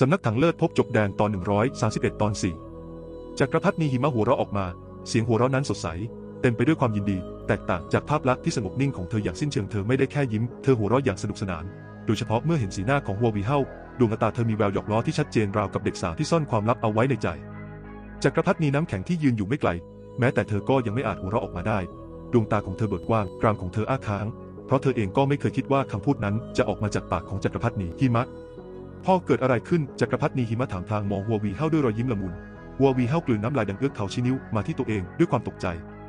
สำนักถังเลิศพบจบแดนตอน 131 ตอน 4จักรพรรดินีหิมะหัวเราะออกมา เสียงหัวเราะนั้นสดใส เต็มไปด้วยความยินดี แตกต่างจากภาพลักษณ์ที่สงบนิ่งของเธออย่างสิ้นเชิงเธอไม่ได้แค่ยิ้ม เธอหัวเราะอย่างสนุกสนาน โดยเฉพาะเมื่อเห็นสีหน้าของฮัววีเฮาดวงตาเธอมีแววหยอกล้อที่ชัดเจนราวกับเด็กสาวที่ซ่อนความลับเอาไว้ในใจ จักรพรรดินีน้ำแข็งที่ยืนอยู่ไม่ไกล แม้แต่เธอก็ยังไม่อาจหัวเราะออกมาได้ ดวงตาของเธอเบิกกว้าง กรามของเธออ้าค้าง เพราะเธอเองก็ไม่เคยคิดว่าคำพูดนั้นจะออกมาจากปากของจักรพรรดินีหิมะ พ่อเกิดอะไรขึ้นจักรพรรดินีหิมะถามทางมองฮัววีเฮาด้วยรอยยิ้มละมุนฮัววีเฮากลืนน้ำลายดังเอื้อกเขาชี้นิ้วมาที่ตัวเองด้วยความตกใจ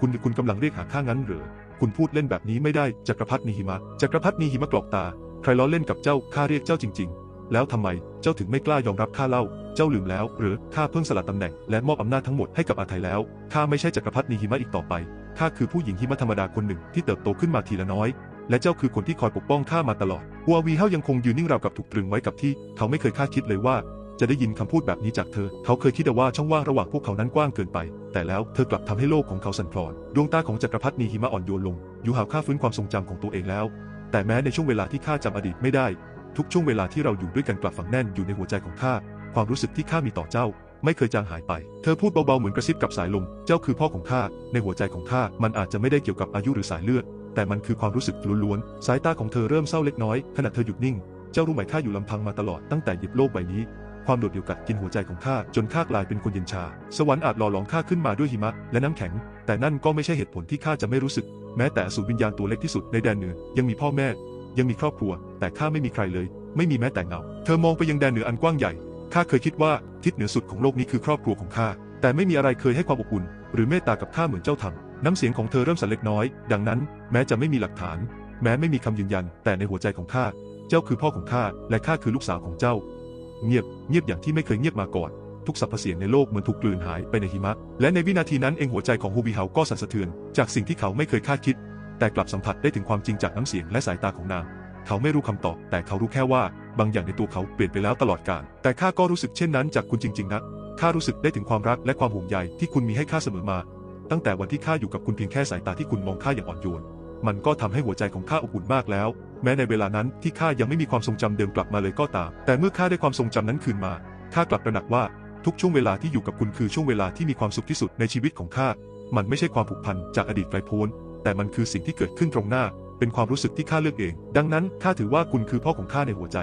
คุณคุณกำลังเรียกหาข้างั้นเหรอคุณพูดเล่นแบบนี้ไม่ได้จักรพรรดินีหิมะจักรพรรดินีหิมะกรอกตา ใครล้อเล่นกับเจ้าข้าเรียกเจ้าจริง ๆ แล้วทำไมเจ้าถึงไม่กล้ายอมรับข้าเล่า เจ้าลืมแล้ว หรือข้าเพิ่งสละตำแหน่งและมอบอำนาจทั้งหมดให้กับอาไทยแล้วข้าไม่ใช่จักรพรรดินีหิมะอีกต่อไปข้าคือผู้หญิงหิมะธรรมดาคนหนึ่งที่เติบโตขึ้นมาทีละน้อย และเจ้าคือคนที่คอยปกป้องข้ามาตลอดฮัววีเฮายังคงยืนนิ่งราวกับถูกตรึงไว้กับที่ เขาไม่เคยคาดคิดเลยว่าจะได้ยินคำพูดแบบนี้จากเธอ เขาเคยคิดแต่ว่าช่องว่างระหว่างพวกเขานั้นกว้างเกินไป แต่แล้วเธอกลับทำให้โลกของเขาสั่นคลอน ดวงตาของจักรพรรดินีหิมะอ่อนโยนลงยูหาวข้าฟื้นความทรงจำของตัวเองแล้ว แต่แม้ในช่วงเวลาที่ข้าจำอดีตไม่ได้ ทุกช่วงเวลาที่เราอยู่ด้วยกันกลับฝังแน่นอยู่ในหัวใจของข้า ความรู้สึกที่ข้ามีต่อเจ้า ไม่เคยจางหายไป เธอพูดเบาๆเหมือนกระซิบกับสายลม เจ้าคือพ่อของข้า ในหัวใจของข้า มันอาจจะไม่ได้เกี่ยวกับอายุหรือสายเลือด แต่มันคือความรู้สึกล้วนๆ สายตาของเธอเริ่มเศร้าเล็กน้อย ขณะเธอหยุดนิ่ง เจ้ารู้ไหมข้าอยู่ลำพังมาตลอดตั้งแต่หยิบโลกใบนี้ ความโดดเดี่ยวกัดกินหัวใจของข้าจนข้ากลายเป็นคนเย็นชา สวรรค์อาจหล่อหลอมข้าขึ้นมาด้วยหิมะและน้ำแข็ง แต่นั่นก็ไม่ใช่เหตุผลที่ข้าจะไม่รู้สึก แม้แต่สูรวิญญาณตัวเล็กที่สุดในแดนเหนือ ยังมีพ่อแม่ ยังมีครอบครัว แต่ข้าไม่มีใครเลย ไม่มีแม้แต่เงา เธอมองไปยังแดนเหนืออันกว้างใหญ่ ข้าเคยคิดว่าทิศเหนือสุดของโลกนี้คือครอบครัวของข้า แต่ไม่มีอะไรเคยให้ความอบอุ่น หรือเมตตากับข้าเหมือนเจ้าทำ น้ำเสียงของเธอเริ่มสั่นเล็กน้อย ดังนั้น แม้จะไม่มีหลักฐาน แม้ไม่มีคำยืนยัน แต่ในหัวใจของข้า เจ้าคือพ่อของข้า และข้าคือลูกสาวของเจ้า เงียบ เงียบอย่างที่ไม่เคยเงียบมาก่อน ทุกสรรพเสียงในโลกเหมือนถูกกลืนหายไปในหิมะ และในวินาทีนั้นเองหัวใจของฮูบีเฮาก็สั่นสะเทือน จากสิ่งที่เขาไม่เคยคาดคิด แต่กลับสัมผัสได้ถึงความจริงจากน้ำเสียงและสายตาของนาง เขาไม่รู้คำตอบ แต่เขารู้แค่ว่า บางอย่างในตัวเขาเปลี่ยนไปแล้วตลอดกาล แต่ข้าก็รู้สึกเช่นนั้นจากคุณจริง ๆนะข้ารู้สึกได้ถึงความรักและความห่วงใยที่คุณมีให้ข้าเสมอมา ตั้งแต่วันที่ข้าอยู่กับคุณเพียงแค่สายตาที่คุณมองข้าอย่างอ่อนโยน มันก็ทำให้หัวใจของข้าอบอุ่นมากแล้ว แม้ในเวลานั้นที่ข้ายังไม่มีความทรงจำเดิมกลับมาเลยก็ตาม แต่เมื่อข้าได้ความทรงจำนั้นคืนมา ข้ากลับตระหนักว่าทุกช่วงเวลาที่อยู่กับคุณคือช่วงเวลาที่มีความสุขที่สุดในชีวิตของข้า มันไม่ใช่ความผูกพันจากอดีตไกลโพ้น แต่มันคือสิ่งที่เกิดขึ้นตรงหน้า เป็นความรู้สึกที่ข้าเลือกเอง ดังนั้นข้าถือว่าคุณคือพ่อของข้าในหัวใจ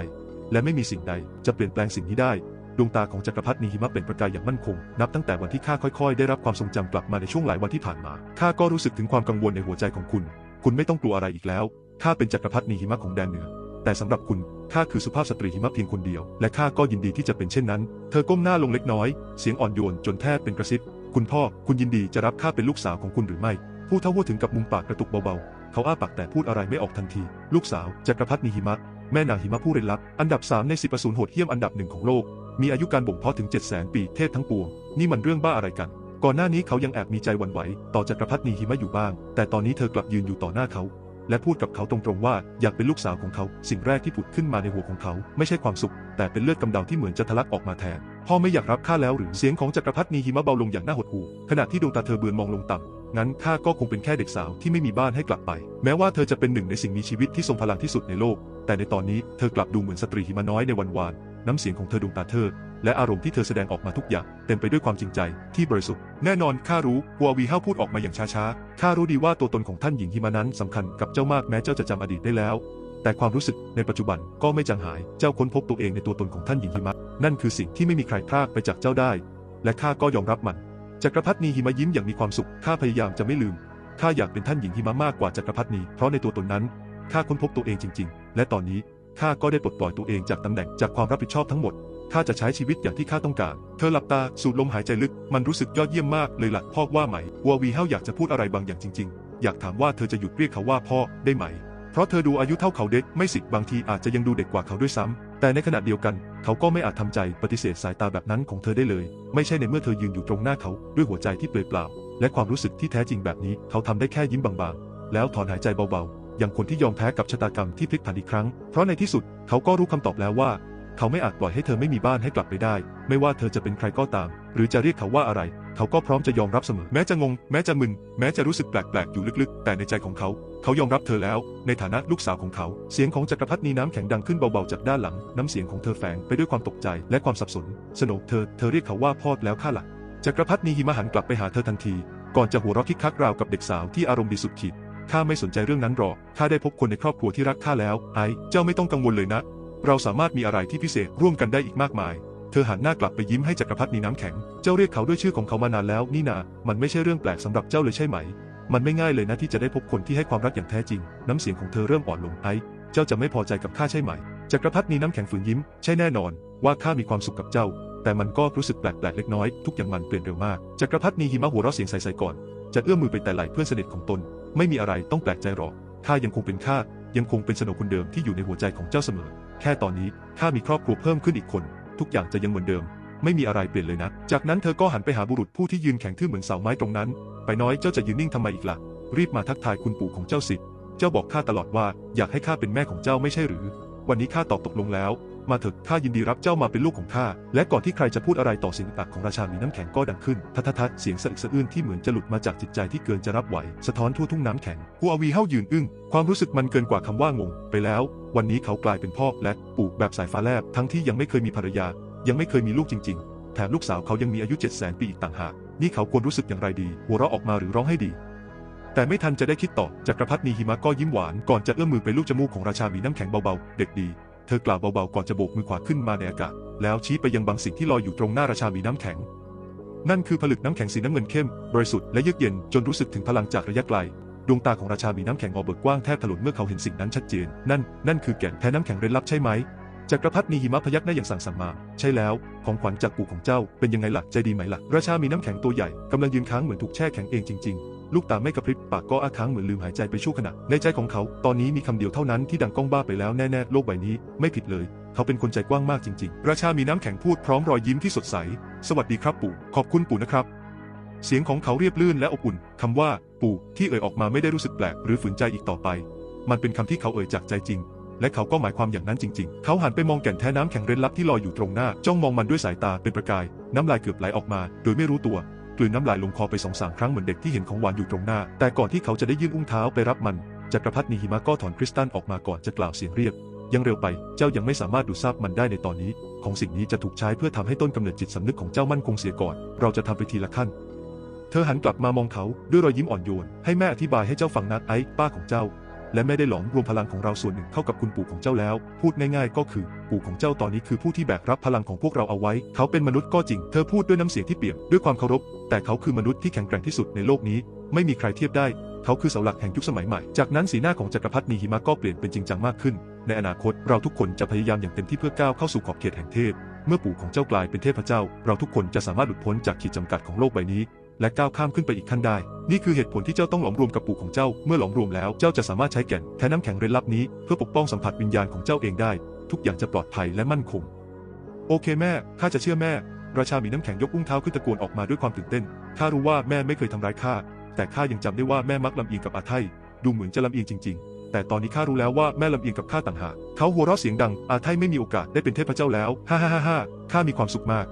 และไม่มีสิ่งใดจะเปลี่ยนแปลงสิ่งนี้ได้ ดวงตาของจักรพรรดินีหิมะเป็นประกายอย่างมั่นคง นับตั้งแต่วันที่ข้าค่อยๆ ได้รับความทรงจำกลับมาในช่วงหลายวันที่ผ่านมา ข้าก็รู้สึกถึงความกังวลในหัวใจของคุณ คุณไม่ต้องกลัวอะไรอีกแล้ว ข้าเป็นจักรพรรดินีหิมะของแดนเหนือ แต่สำหรับคุณ ข้าคือสุภาพสตรีหิมะเพียงคนเดียว และข้าก็ยินดีที่จะเป็นเช่นนั้น เธอก้มหน้าลงเล็กน้อย เสียงอ่อนโยนจนแทบเป็นกระซิบ คุณพ่อ คุณยินดีจะรับข้าเป็นลูกสาวของคุณหรือไม่ ผู้เท่าหัวถึงกับมุมปากกระตุกเบาๆ เขาอ้าปากแต่พูดอะไรไม่ออกทันที ลูกสาวจักรพรรดินีหิมะแม่นางหิมะผู้เร้นลับ อันดับ 3 ในสิบอสูรโหดเหี้ยมอันดับหนึ่งของโลก มีอายุการบ่มเพาะถึง 7 0 0 0 0ปีเทพทั้งปวง นี่มันเรื่องบ้าอะไรกัน ก่อนหน้านี้เขายังแอบมีใจหวั่นไหว ต่อจักรพรรดินีหิมะอยู่บ้าง แต่ตอนนี้เธอกลับยืนอยู่ต่อหน้าเขา และพูดกับเขาตรงๆว่าอยากเป็นลูกสาวของเขา สิ่งแรกที่ผุดขึ้นมาในหัวของเขา ไม่ใช่ความสุข แต่เป็นเลือดกำเดาที่เหมือนจะทะลักออกมาแทนพ่อไม่อยากรับข้าแล้วหรือเสียงของจักรพรรดินีหิมะเบาลงอย่างน่าหดหู่ขณะที่ดวงตาเธอเบือนมองลงต่ำงั้นข้าก็คงเป็นแค่เด็กสาวที่ไม่มีบ้านให้กลับไป แม้ว่าเธอจะเป็นหนึ่งในสิ่งมีชีวิตที่ทรงพลังที่สุดในโลก แต่ในตอนนี้เธอกลับดูเหมือนสตรีหิมะน้อยในวันวาน น้ำเสียงของเธอดวงตาเธอและอารมณ์ที่เธอแสดงออกมาทุกอย่าง เต็มไปด้วยความจริงใจที่บริสุทธิ์ แน่นอนข้ารู้วัววีห้าพูดออกมาอย่างช้าๆข้ารู้ดีว่าตัวตนของท่านหญิงหิมะนั้นสำคัญกับเจ้ามากแม้เจ้าจะจำอดีตได้แล้ว แต่ความรู้สึกในปัจจุบันก็ไม่จางหาย เจ้าค้นพบตัวเองในตัวตนของท่านหญิงหิมะ นั่นคือสิ่งที่ไม่มีใครพรากไปจากเจ้าได้ และข้าก็ยอมรับมัน จักรพรรดินีหิมะยิ้มอย่างมีความสุข ข้าพยายามจะไม่ลืม ข้าอยากเป็นท่านหญิงหิมะมากกว่าจักรพรรดินีเพราะในตัวตนนั้น ข้าค้นพบตัวเองจริง ๆ และตอนนี้ ข้าก็ได้ปลดปล่อยตัวเองจากตำแหน่งจากความรับผิดชอบทั้งหมดข้าจะใช้ชีวิตอย่างที่ข้าต้องการ เธอหลับตาสูดลมหายใจลึก มันรู้สึกยอดเยี่ยมมากเลยล่ะพ่อว่าไหมวัววีเฮาอยากจะพูดอะไรบางอย่างจริง ๆ อยากถามว่าเธอจะหยุดเรียกเขาว่าพ่อได้ไหม เพราะเธอดูอายุเท่าเขาเด็กไม่สิบางทีอาจจะยังดูเด็กกว่าเขาด้วยซ้ำแต่ในขณะเดียวกัน เขาก็ไม่อาจทำใจปฏิเสธสายตาแบบนั้นของเธอได้เลย ไม่ใช่ในเมื่อเธอยืนอยู่ตรงหน้าเขาด้วยหัวใจที่เปลือยเปล่า และความรู้สึกที่แท้จริงแบบนี้เขาทำได้แค่ยิ้มบางๆ แล้วถอนหายใจเบาๆ อย่างคนที่ยอมแพ้กับชะตากรรมที่พลิกผันอีกครั้ง เพราะในที่สุดเขาก็รู้คำตอบแล้วว่า เขาไม่อาจปล่อยให้เธอไม่มีบ้านให้กลับไปได้ ไม่ว่าเธอจะเป็นใครก็ตาม หรือจะเรียกเขาว่าอะไร เขาก็พร้อมจะยอมรับเสมอ แม้จะงง แม้จะมึน แม้จะรู้สึกแปลกๆอยู่ลึกๆ แต่ในใจของเขา เขายอมรับเธอแล้ว ในฐานะลูกสาวของเขา เสียงของจักรพรรดินีน้ำแข็งดังขึ้นเบาๆจากด้านหลัง น้ำเสียงของเธอแฝงไปด้วยความตกใจและความสับสน สนกเธอ เธอเรียกเขาว่าพ่อแล้วข้าหลักจักรพรรดินีหิมะหันกลับไปหาเธอทันที ก่อนจะหัวเราะคิกคักราวกับเด็กสาวที่อารมณ์ดีสุดขีด ข้าไม่สนใจเรื่องนั้นหรอก ข้าได้พบคนในครอบครัวที่รักข้าแล้ว ไอ้ เจ้าไม่ต้องกังวลเลยนะ เราสามารถมีอะไรที่พิเศษร่วมกันได้อีกมากมาย เธอหันหน้ากลับไปยิ้มให้จักรพรรดินีน้ำแข็ง เจ้าเรียกเขาด้วยชื่อของเขามานานแล้วนี่นา มันไม่ใช่เรื่องแปลกสำหรับเจ้าเลยใช่ไหม มันไม่ง่ายเลยนะที่จะได้พบคนที่ให้ความรักอย่างแท้จริง น้ำเสียงของเธอเริ่มอ่อนลง ไอ้ เจ้าจะไม่พอใจกับข้าใช่ไหม จักรพรรดินีน้ำแข็งฝืนยิ้ม ใช่แน่นอน ว่าข้ามีความสุขกับเจ้า แต่มันก็รู้สึกแปลกๆเล็กน้อย ทุกอย่างมันเปลี่ยนเร็วมาก จักรพรรดินีหิมะหัวเราะเสียงใสๆก่อนจะเอื้อมมือไปแต่ไหล่เพื่อนสนิทของตน ไม่มีอะไรต้องแปลกใจหรอกข้ายังคงเป็นข้ายังคงเป็นสนมคนเดิมที่อยู่ในหัวใจของเจ้าเสมอ แค่ตอนนี้ข้ามีครอบครัวเพิ่มขึ้นอีกคน ทุกอย่างจะยังเหมือนเดิม ไม่มีอะไรเปลี่ยนเลยนะ จากนั้นเธอก็หันไปหาบุรุษผู้ที่ยืนแข็งทื่อเหมือนเสาไม้ตรงนั้น ไปน้อยเจ้าจะยืนนิ่งทำไมอีกล่ะ รีบมาทักทายคุณปู่ของเจ้าสิ เจ้าบอกข้าตลอดว่าอยากให้ข้าเป็นแม่ของเจ้าไม่ใช่หรือ วันนี้ข้าตอบตกลงแล้ว มาเถิดข้ายินดีรับเจ้ามาเป็นลูกของข้า และก่อนที่ใครจะพูดอะไรต่อเสียงตักของราชามีน้ำแข็งก็ดังขึ้น ทัททัทเสียงสะอึกสะอื้นที่เหมือนจะหลุดมาจากจิตใจที่เกินจะรับไหว สะท้อนทั่วทุ่งน้ำแข็งฮัววีเฮายืนอึ้ง ความรู้สึกมันเกินกว่าคำว่างง ไปแล้ว วันนี้เขากลายเป็นพ่อและปู่แบบสายฟ้าแลบ ทั้งที่ยังไม่เคยมีภรรยา ยังไม่เคยมีลูกจริง ๆ แถมลูกสาวเขายังมีอายุ7 0 0 0 0 0ปีอีกต่างหาก นี่เขาควรรู้สึกอย่างไรดี หัวเราะออกมาหรือร้องให้ดีแต่ไม่ทันจะได้คิดต่อจักรพรรดินีหิมะก็ยิ้มหวานก่อนจะเอื้อมมือไปลูบจมูกของราชามีน้ำแข็งเบาๆ เด็กดี ธอกล่าวเบาๆก่อนจะโบกมือขวาขึ้นมาในอากาศ แล้วชี้ไปยังบางสิ่งที่ลอยอยู่ตรงหน้าราชาหมีน้ำแข็ง นั่นคือผลึกน้ำแข็งสีน้ำเงินเข้ม บริสุทธิ์และเยือกเย็นจนรู้สึกถึงพลังจากระยะไกล ดวงตาของราชาหมีน้ำแข็งออกเบิกกว้างแทบถลนเมื่อเขาเห็นสิ่งนั้นชัดเจน นั่น นั่นคือแก่นแท้น้ำแข็งเร้นลับใช่ไหมจักรพรรดินีหิมะพยักหน้าอย่างสั่งสรรมา ใช่แล้ว ของขวัญจากปู่ของเจ้าเป็นยังไงล่ะใจดีไหมล่ะ ราชามีน้ำแข็งตัวใหญ่กำลังยืนค้างเหมือนถูกแช่แข็งเองจริง ๆ ลูกตาไม่กระพริบปากก็อ้าค้างเหมือนลืมหายใจไปชั่วขณะ ในใจของเขา ตอนนี้มีคำเดียวเท่านั้นที่ดังก้องบ้าไปแล้วแน่ๆ โลกใบนี้ไม่ผิดเลย เขาเป็นคนใจกว้างมากจริงๆ ราชามีน้ำแข็งพูดพร้อมรอยยิ้มที่สดใส สวัสดีครับปู่ ขอบคุณปู่นะครับ เสียงของเขาเรียบลื่นและอบอุ่นคำว่า ปู่ที่เอ่ยออกมาไม่ได้รู้สึกแปลกหรือฝืนใจอีกต่อไป มันเป็นคำที่เขาเอ่ยจากใจจริงและเขาก็หมายความอย่างนั้นจริงๆ เขาหันไปมองแก่นแท้น้ำแข็งเร้นลับที่ลอยอยู่ตรงหน้า จ้องมองมันด้วยสายตาเป็นประกาย น้ำลายเกือบไหลออกมา โดยไม่รู้ตัว ลืนน้ำลายลงคอไปสองสามครั้งเหมือนเด็กที่เห็นของหวานอยู่ตรงหน้า แต่ก่อนที่เขาจะได้ยื่นอุ้งเท้าไปรับมัน จักรพรรดินีหิมะก็ถอนคริสตัลออกมาก่อนจะกล่าวเสียงเรียก ยังเร็วไป เจ้ายังไม่สามารถดูดซาบมันได้ในตอนนี้ ของสิ่งนี้จะถูกใช้เพื่อทำให้ต้นกำเนิดจิตสำนึกของเจ้ามั่นคงเสียก่อน เราจะทำไปทีละขั้น เธอหันกลับมามองเขาด้วยรอยยิ้มอ่อนโยน ให้แม่อธิบายให้เจ้าฟังนักไอ้ป้าของเจ้า และแม่ได้หลอมรวมพลังของเราส่วนหนึ่งเข้ากับคุณปู่ของเจ้าแล้ว พูดง่ายๆ ก็คือ ปู่ของเจ้าตอนนี้คือผู้ที่แบกรับพลังของพวกเราเอาไว้ เขาเป็นมนุษย์ก็จริง เธอพูดด้วยน้ำเสียงที่เปี่ยมด้วยความเคารพ แต่เขาคือมนุษย์ที่แข็งแกร่งที่สุดในโลกนี้ ไม่มีใครเทียบได้ เขาคือเสาหลักแห่งยุคสมัยใหม่ จากนั้นสีหน้าของจักรพรรดินีหิมะก็เปลี่ยนเป็นจริงจังมากขึ้น ในอนาคตเราทุกคนจะพยายามอย่างเต็มที่เพื่อก้าวเข้าสู่ขอบเขตแห่งเทพ เมื่อปู่ของเจ้ากลายเป็นเทพเจ้า เราทุกคนจะสามารถหลุดพ้นจากขีดจำกัดของโลกใบนี้ และก้าวข้ามขึ้นไปอีกขั้นได้ นี่คือเหตุผลที่เจ้าต้องหลอมรวมกับปู่ของเจ้า เมื่อหลอมรวมแล้วเจ้าจะสามารถใช้แก่นแท้น้ำแข็งเร้นลับนี้เพื่อปกป้องสัมผัสวิญญาณของเจ้าเองได้ ทุกอย่างจะปลอดภัยและมั่นคง โอเคแม่ ข้าจะเชื่อแม่ ราชาหมีน้ำแข็งยกอุ้งเท้าขึ้นตะโกนออกมาด้วยความตื่นเต้น ข้ารู้ว่าแม่ไม่เคยทำร้ายข้า แต่ข้ายังจำได้ว่าแม่มักลำเอียงกับอาไทดูเหมือนจะลำเอียงจริง ๆ แต่ตอนนี้ข้ารู้แล้วว่าแม่ลำเอียงกับข้าต่างหาก เขาหัวเราะเสียงดัง อาไทไม่มีโอกาสได้เป็นเทพเจ้าแล้ว ฮ่าฮ่าฮ่าฮ่าข้ามีความสุขมาก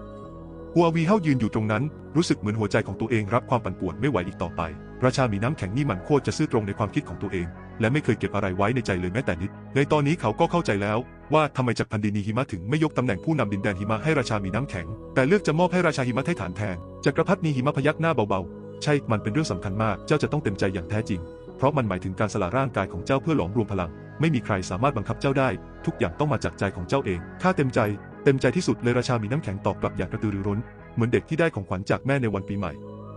ฮัววีเฮายืนอยู่ตรงนั้น รู้สึกเหมือนหัวใจของตัวเองรับความปั่นป่วนไม่ไหวอีกต่อไป ราชาหมีน้ำแข็งนี่มันโคตรจะซื่อตรงในความคิดของตัวเอง และไม่เคยเก็บอะไรไว้ในใจเลยแม้แต่นิด ในตอนนี้เขาก็เข้าใจแล้ว ว่าทำไมจักรพันดินีหิมะถึงไม่ยกตำแหน่งผู้นำดินแดนหิมะให้ราชาหมีน้ำแข็ง แต่เลือกจะมอบให้ราชาหิมะไทฐานแทนจักรพรรดินีหิมะพยักหน้าเบาๆ ใช่ มันเป็นเรื่องสำคัญมาก เจ้าจะต้องเต็มใจอย่างแท้จริง เพราะมันหมายถึงการสละร่างกายของเจ้าเพื่อหลอมรวมพลัง ไม่มีใครสามารถบังคับเจ้าได้ ทุกอย่างต้องมาจากใจของเจ้าเอง ข้าเต็มใจ เต็มใจที่สุดเลยราชามีน้ำแข็งตอบกลับอย่างกระตือรือร้น เหมือนเด็กที่ได้ของขวัญจากแม่ในวันปีใหม่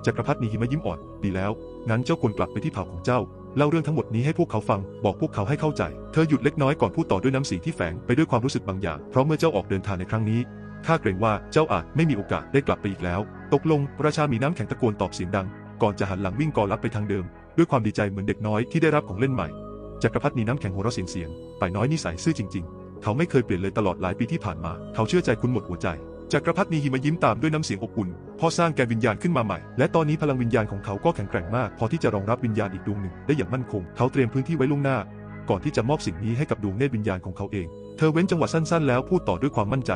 จักรพรรดินีหิมะยิ้มอ่อน ดีแล้ว งั้นเจ้าควรกลับไปที่เผ่าของเจ้า เล่าเรื่องทั้งหมดนี้ให้พวกเขาฟัง บอกพวกเขาให้เข้าใจ เธอหยุดเล็กน้อยก่อนพูดต่อด้วยน้ำเสียงที่แฝงไปด้วยความรู้สึกบางอย่าง เพราะเมื่อเจ้าออกเดินทางในครั้งนี้ ข้าเกรงว่าเจ้าอาจไม่มีโอกาสได้กลับไปอีกแล้ว ตกลง ราชามีน้ำแข็งตะโกนตอบเสียงดัง ก่อนจะหันหลังวิ่งกอลับไปทางเดิม ด้วยความดีใจเหมือนเด็กน้อยที่ได้รับของเล่นใหม่ จักรพรรดินีน้ำแข็งหัวเราะเสียงเสียง ไปน้อยนิสัยซื่อจริง ๆ เขาไม่เคยเปลี่ยนเลยตลอดหลายปีที่ผ่านมา เขาเชื่อใจคุณหมดหัวใจจักรพรรดินีหิมะยิ้มตามด้วยน้ำเสียงอบอุ่นพ่อสร้างแกนวิญญาณขึ้นมาใหม่ และตอนนี้พลังวิญญาณของเขาก็แข็งแกร่งมาก พอที่จะรองรับวิญญาณอีกดวงหนึ่งได้อย่างมั่นคง เขาเตรียมพื้นที่ไว้ล่วงหน้า ก่อนที่จะมอบสิ่งนี้ให้กับดวงเนตรวิญญาณของเขาเอง เธอเว้นจังหวะสั้นๆ แล้วพูดต่อด้วยความมั่นใจ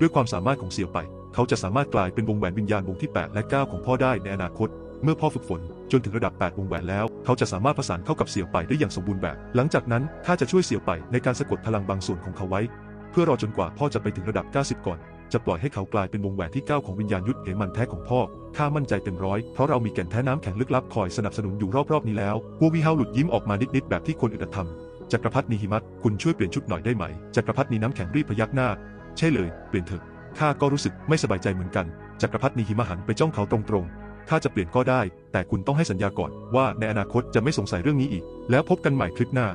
ด้วยความสามารถของเสี่ยวไป เขาจะสามารถกลายเป็นวงแหวนวิญญาณวงที่ 8 และ 9 ของพ่อได้ในอนาคต เมื่อพ่อฝึกฝนจนถึงระดับ 8 วงแหวนแล้ว เขาจะสามารถผสานเข้ากับเสี่ยวไปได้อย่างสมบูรณ์แบบ หลังจากนั้นข้าจะช่วยเสี่ยวไปในการสะกดพลังบางส่วนของเขาไว้ เพื่อรอจนกว่าพ่อจะไปถึงระดับ 90 ก่อน จะปล่อยให้เขากลายเป็นวงแหวนที่ 9 ของวิญญาณยุทธเหมันแท้ของพ่อ ข้ามั่นใจเต็มร้อย เพราะเรามีแก่นแท้น้ำแข็งลึกลับคอยสนับสนุนอยู่รอบๆนี้แล้ววัววีเฮาหลุดยิ้มออกมานิดๆแบบที่คนอื่นทำจักรพรรดินีหิมัตคุณช่วยเปลี่ยนชุดหน่อยได้ไหมจักรพรรดินีน้ำแข็งรีบพยักหน้า ใช่เลย เปลี่ยนเถอะข้าก็รู้สึกไม่สบายใจเหมือนกันจักรพรรดินีหิมหันไปจ้องเขาตรงๆ ข้าจะเปลี่ยนก็ได้ แต่คุณต้องให้สัญญาก่อนว่าในอนาคตจะไม่สงสัยเรื่องนี้อีก แล้วพบกันใหม่คลิปหน้า